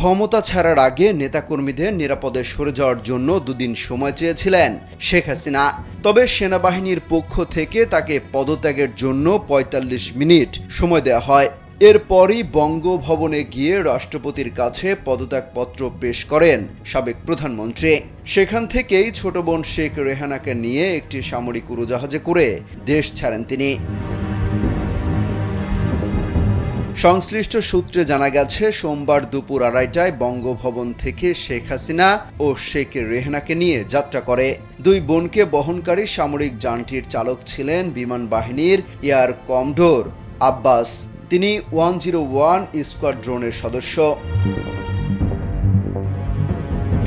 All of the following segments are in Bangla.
ক্ষমতা ছাড়ার আগে নেতাকর্মীদের নিরাপদে সরে যাওয়ার জন্য দুদিন সময় চেয়েছিলেন শেখ হাসিনা। তবে সেনাবাহিনীর পক্ষ থেকে তাকে পদত্যাগের জন্য ৪৫ মিনিট সময় দেওয়া হয়। এরপরই বঙ্গভবনে গিয়ে রাষ্ট্রপতির কাছে পদত্যাগপত্র পেশ করেন সাবেক প্রধানমন্ত্রী। সেখান থেকেই ছোট বোন শেখ রেহানাকে নিয়ে একটি সামরিক উড়োজাহাজে করে দেশ ছাড়েন তিনি। সংশ্লিষ্ট সূত্রে জানা গেছে, সোমবার দুপুর আড়াইটায় বঙ্গভবন থেকে শেখ হাসিনা ও শেখ রেহনাকে নিয়ে যাত্রা করে। দুই বোনকে বহনকারী সামরিক যানটির চালক ছিলেন বিমান বাহিনীর এয়ার কমডোর আব্বাস। তিনি ওয়ান জিরো ওয়ান স্কোয়াড্রনের সদস্য।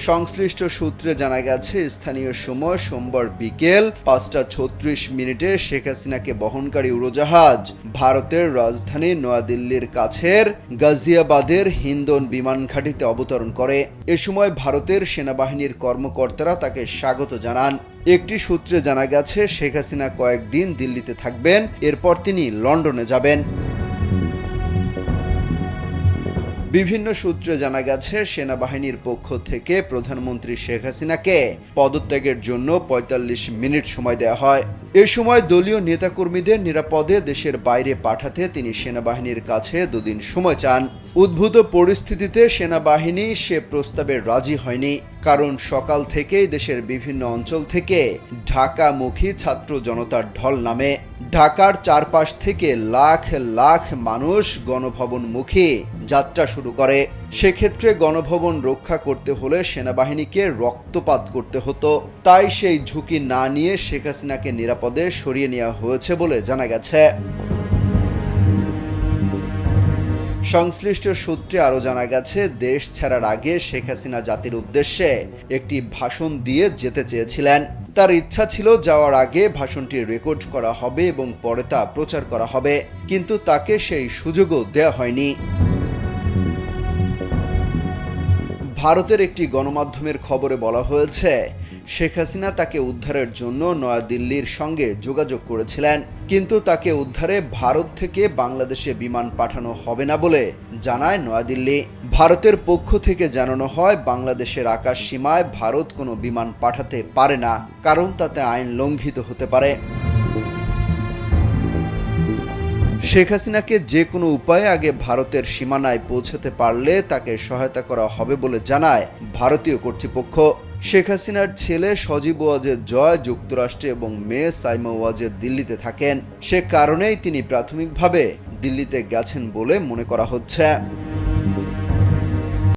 সংশ্লিষ্ট সূত্রে জানা গেছে, স্থানীয় সময় সোমবার বিকেল পাঁচটা ছত্রিশ মিনিটে শেখ হাসিনাকে বহনকারী উড়োজাহাজ ভারতের রাজধানী নয়াদিল্লির কাছের গাজিয়াবাদের হিন্দন বিমান ঘাঁটিতে অবতরণ করে। এ সময় ভারতের সেনাবাহিনীর কর্মকর্তারা তাকে স্বাগত জানান। একটি সূত্রে জানা গেছে, শেখ হাসিনা কয়েকদিন দিল্লিতে থাকবেন, এরপর তিনি লন্ডনে যাবেন। বিভিন্ন সূত্রে জানা গেছে, সেনাবাহিনীর পক্ষ থেকে প্রধানমন্ত্রী শেখ হাসিনাকে পদত্যাগের জন্য ৪৫ মিনিট সময় দেওয়া হয়। এ সময় দলীয় নেতাকর্মীদের নিরাপদে দেশের বাইরে পাঠাতে তিনি সেনাবাহিনীর কাছে দুদিন সময় চান। উদ্ভূত পরিস্থিতিতে সেনাবাহিনী সে প্রস্তাবে রাজি হয়নি, কারণ সকাল থেকেই দেশের বিভিন্ন অঞ্চল থেকে ঢাকামুখী ছাত্র জনতার ঢল নামে। ঢাকার চারপাশ থেকে লাখ লাখ মানুষ গণভবনমুখী যাত্রা শুরু করে। সেক্ষেত্রে গণভবন রক্ষা করতে হলে সেনাবাহিনীকে রক্তপাত করতে হতো। তাই সেই ঝুঁকি না নিয়ে শেখ হাসিনাকে নিরাপদে সরিয়ে নেওয়া হয়েছে বলে জানা গেছে। সংশ্লিষ্ট সূত্রে আরও জানা গেছে, দেশ ছাড়ার আগে শেখ হাসিনা জাতির উদ্দেশ্যে একটি ভাষণ দিয়ে যেতে চেয়েছিলেন। তার ইচ্ছা ছিল যাওয়ার আগে ভাষণটি রেকর্ড করা হবে এবং পরে তা প্রচার করা হবে, কিন্তু তাকে সেই সুযোগও দেওয়া হয়নি। ভারতের একটি গণমাধ্যমের খবরে বলা হয়েছে শেখ হাসিনা তাকে উদ্ধারের জন্য নয়াদিল্লির সঙ্গে যোগাযোগ করেছিলেন। কিন্তু তাকে উদ্ধারে ভারত থেকে বাংলাদেশে বিমান পাঠানো হবে না বলে জানায় নয়াদিল্লি। ভারতের পক্ষ থেকে জানানো হয়, বাংলাদেশের আকাশ সীমায় ভারত কোনো বিমান পাঠাতে পারে না, কারণ তাতে আইন লঙ্ঘিত হতে পারে। শেখ হাসিনাকে যে কোনো উপায়ে আগে ভারতের সীমানায় পৌঁছতে পারলে তাকে সহায়তা করা হবে বলে জানায় ভারতীয় কর্তৃপক্ষ। শেখ হাসিনার ছেলে সজীব ওয়াজের জয় যুক্তরাষ্ট্রে এবং মেয়ে সাইমা ওয়াজের দিল্লিতে থাকেন। সে কারণেই তিনি প্রাথমিকভাবে দিল্লিতে গেছেন বলে মনে করা হচ্ছে।